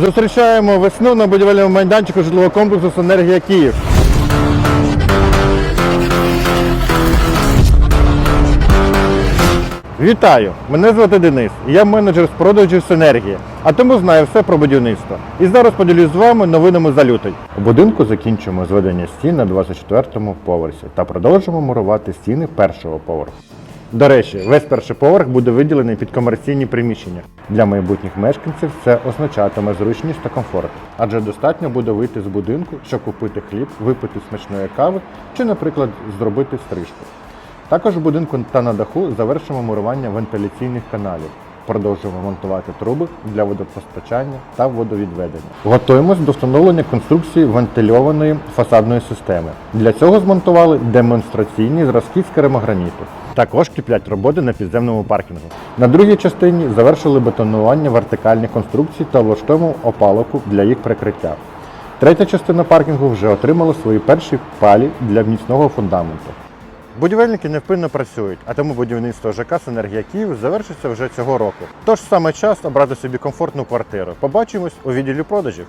Зустрічаємо весну на будівельному майданчику житлового комплексу «Синергія Київ». Вітаю! Мене звати Денис, я менеджер з продажів Синергії, а тому знаю все про будівництво. І зараз поділюсь з вами новинами за лютий. У будинку закінчуємо зведення стін на 24-му поверсі та продовжимо мурувати стіни першого поверху. До речі, весь перший поверх буде виділений під комерційні приміщення. Для майбутніх мешканців це означатиме зручність та комфорт, адже достатньо буде вийти з будинку, щоб купити хліб, випити смачної кави чи, наприклад, зробити стрижку. Також в будинку та на даху завершимо мурування вентиляційних каналів. Продовжуємо монтувати труби для водопостачання та водовідведення. Готуємось до встановлення конструкції вентильованої фасадної системи. Для цього змонтували демонстраційні зразки з керамограніту. Також киплять роботи на підземному паркінгу. На другій частині завершили бетонування вертикальних конструкцій та влаштуємо опалубку для їх прикриття. Третя частина паркінгу вже отримала свої перші палі для міцного фундаменту. Будівельники невпинно працюють, а тому будівництво ЖК «Синергія Київ» завершиться вже цього року. Тож саме час обрати собі комфортну квартиру. Побачимось у відділі продажів.